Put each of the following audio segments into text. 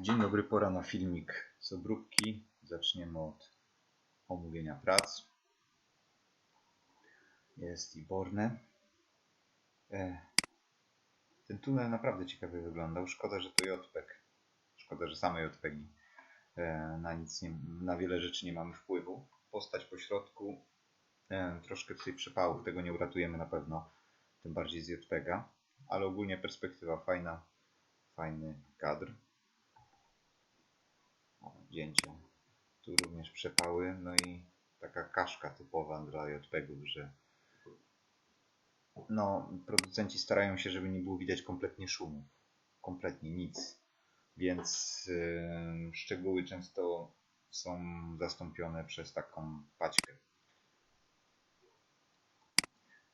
Dzień dobry, pora na filmik z obróbki. Zaczniemy od omówienia prac. Jest i Borne. E, ten tunel naprawdę ciekawie wyglądał. Szkoda, że to JPEG. Szkoda, że same JPEGi. E, na nic nie, na wiele rzeczy nie mamy wpływu. Postać po środku. E, troszkę tutaj przepałów, tego nie uratujemy na pewno. Tym bardziej z JPEGa. Ale ogólnie perspektywa fajna. Fajny kadr zdjęcia. Tu również przepały, no i taka kaszka typowa dla JPEGów, że no, producenci starają się, żeby nie było widać kompletnie szumu. Kompletnie nic. Więc yy, szczegóły często są zastąpione przez taką paćkę.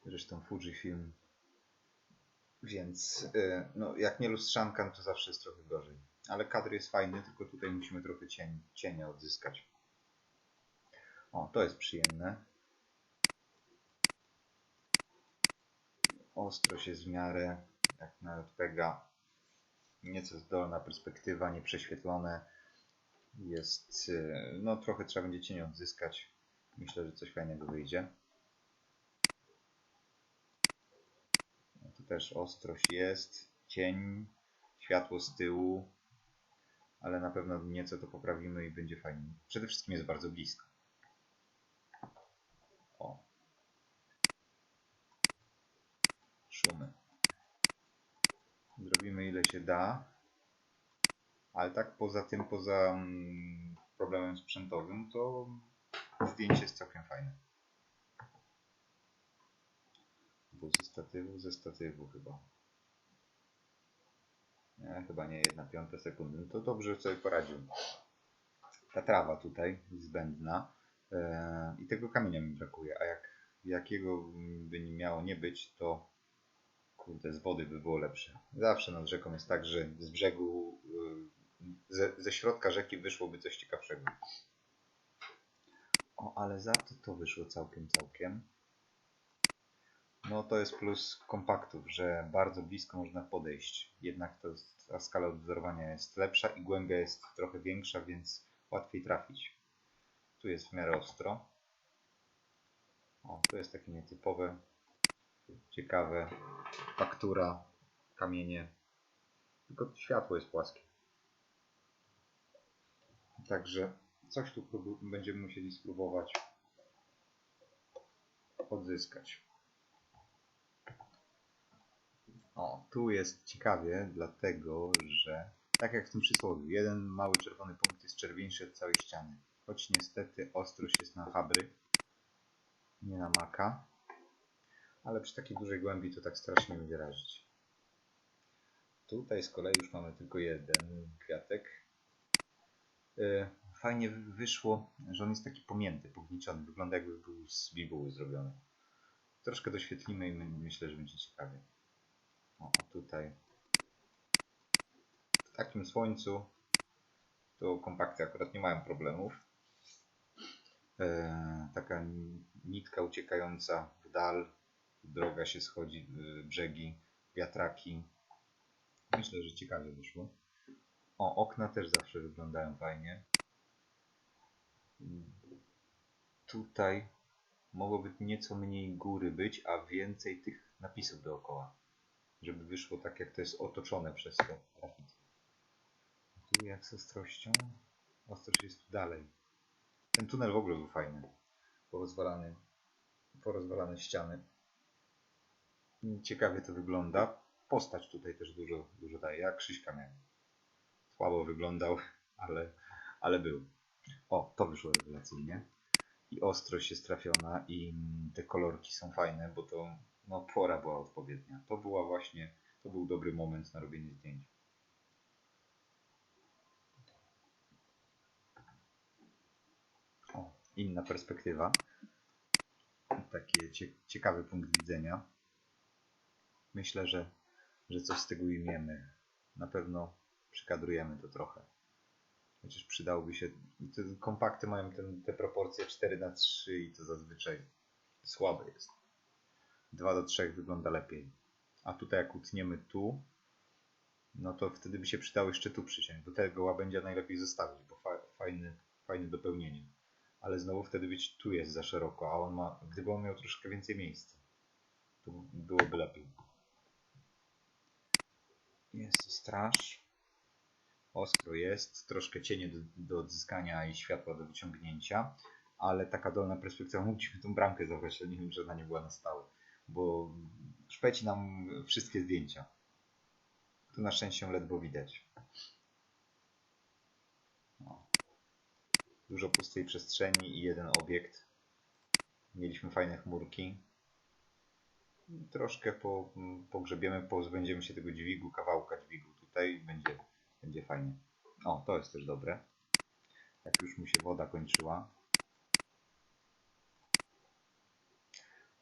Zresztą Fujifilm. Więc yy, no, jak nie lustrzanka, to zawsze jest trochę gorzej. Ale kadr jest fajny, tylko tutaj musimy trochę cień, cienia odzyskać. O, to jest przyjemne. Ostrość jest w miarę, jak na JPEGa. Nieco zdolna perspektywa, nieprześwietlone. Jest, y, no trochę trzeba będzie cień odzyskać. Myślę, że coś fajnego wyjdzie. No, tu też ostrość jest, cień, światło z tyłu, ale na pewno nieco to poprawimy i będzie fajnie. Przede wszystkim jest bardzo blisko. O. Szumy. Zrobimy ile się da. Ale tak poza tym, poza mm, problemem sprzętowym, to zdjęcie jest całkiem fajne. Bo ze statywu, ze statywu chyba. Nie, chyba nie jedna piąta sekundy. No to dobrze sobie poradził. Ta trawa tutaj zbędna e, i tego kamienia mi brakuje. A jak jakiego by nie miało nie być, to kurde, z wody by było lepsze. Zawsze nad rzeką jest tak, że z brzegu, e, ze, ze środka rzeki wyszłoby coś ciekawszego. O, ale za to to wyszło całkiem, całkiem. No to jest plus kompaktów, że bardzo blisko można podejść. Jednak to jest, ta skala odwzorowania jest lepsza i głębia jest trochę większa, więc łatwiej trafić. Tu jest w miarę ostro. O, to jest takie nietypowe, ciekawe. Faktura, kamienie. Tylko światło jest płaskie. Także coś tu będziemy musieli spróbować odzyskać. O, tu jest ciekawie, dlatego że tak jak w tym przysłowiu, jeden mały czerwony punkt jest czerwieńszy od całej ściany. Choć niestety ostrość jest na habry, nie na maka. Ale przy takiej dużej głębi to tak strasznie będzie razić. Tutaj z kolei już mamy tylko jeden kwiatek. E, fajnie wyszło, że on jest taki pomięty, pogniczony. Wygląda jakby był z bibuły zrobiony. Troszkę doświetlimy i myślę, że będzie ciekawie. O, tutaj. W takim słońcu to kompakty akurat nie mają problemów. E, taka nitka uciekająca w dal, droga się schodzi, e, brzegi, wiatraki. Myślę, że ciekawie wyszło. O, okna też zawsze wyglądają fajnie. Tutaj mogłoby nieco mniej góry być, a więcej tych napisów dookoła żeby wyszło tak, jak to jest otoczone przez to. Tu jak z ostrością? Ostrość jest tu dalej. Ten tunel w ogóle był fajny. Porozwalany, porozwalane ściany. Ciekawie to wygląda. Postać tutaj też dużo, dużo daje. Jak Krzyśka miałem. Słabo wyglądał, ale, ale był. O, to wyszło rewelacyjnie. I ostrość jest trafiona i te kolorki są fajne, bo to no pora była odpowiednia. To była właśnie, to był dobry moment na robienie zdjęć. O, inna perspektywa. Taki ciekawy punkt widzenia. Myślę, że, że coś z tego ujmiemy. Na pewno przykadrujemy to trochę. Chociaż przydałoby się. Kompakty mają ten, te proporcje 4 na 3 i to zazwyczaj słabe jest. 2 do 3 wygląda lepiej. A tutaj jak utniemy tu, no to wtedy by się przydało jeszcze tu przyciąć, bo tego łabędzia najlepiej zostawić, bo fa fajny, fajne dopełnienie. Ale znowu wtedy być tu jest za szeroko, a on ma, gdyby on miał troszkę więcej miejsca, to byłoby lepiej. Jest straż. Ostro jest, troszkę cienie do, do odzyskania i światła do wyciągnięcia, ale taka dolna perspektywa, musimy tą bramkę zabrać, ale nie wiem, że ona nie była na stałe, bo szpeci nam wszystkie zdjęcia. Tu na szczęście ledwo widać. O. Dużo pustej przestrzeni i jeden obiekt. Mieliśmy fajne chmurki. Troszkę po, pogrzebiemy, pozbędziemy się tego dźwigu, kawałka dźwigu. Tutaj będzie, będzie fajnie. O, to jest też dobre. Jak już mu się woda kończyła.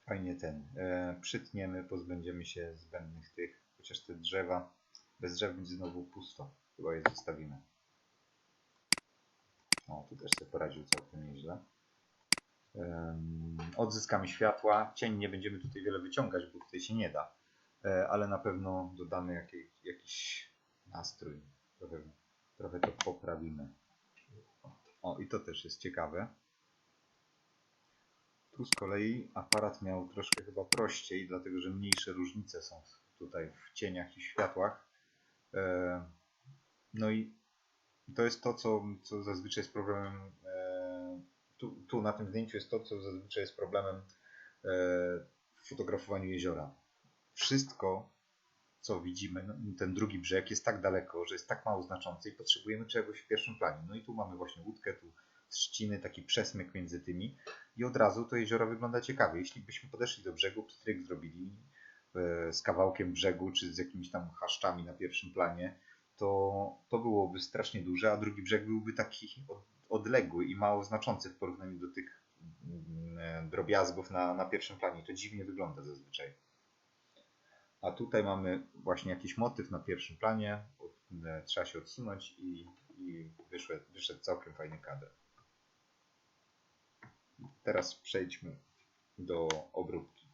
Fajnie ten. E, przytniemy, pozbędziemy się zbędnych tych, chociaż te drzewa bez drzew będzie znowu pusto. Chyba je zostawimy. O, tu też sobie poradził całkiem nieźle. Odzyskamy światła. Cień nie będziemy tutaj wiele wyciągać, bo tutaj się nie da. E, ale na pewno dodamy jakiej, jakiś nastrój. Trochę, trochę to poprawimy. O, i to też jest ciekawe. Tu z kolei aparat miał troszkę chyba prościej, dlatego że mniejsze różnice są tutaj w cieniach i światłach. E, no i to jest to, co, co zazwyczaj jest problemem. E, tu, tu na tym zdjęciu jest to, co zazwyczaj jest problemem e, w fotografowaniu jeziora. Wszystko, co widzimy, no, ten drugi brzeg jest tak daleko, że jest tak mało znaczący i potrzebujemy czegoś w pierwszym planie. No i tu mamy właśnie łódkę, tu trzciny, taki przesmyk między tymi i od razu to jezioro wygląda ciekawie. Jeśli byśmy podeszli do brzegu, pstryk zrobili, E, z kawałkiem brzegu, czy z jakimiś tam chaszczami na pierwszym planie, to, to byłoby strasznie duże, a drugi brzeg byłby taki odległy i mało znaczący w porównaniu do tych mm, e, drobiazgów na, na pierwszym planie. To dziwnie wygląda zazwyczaj. A tutaj mamy właśnie jakiś motyw na pierwszym planie. E, trzeba się odsunąć i, i wyszedł, wyszedł całkiem fajny kadr. Teraz przejdźmy do obróbki.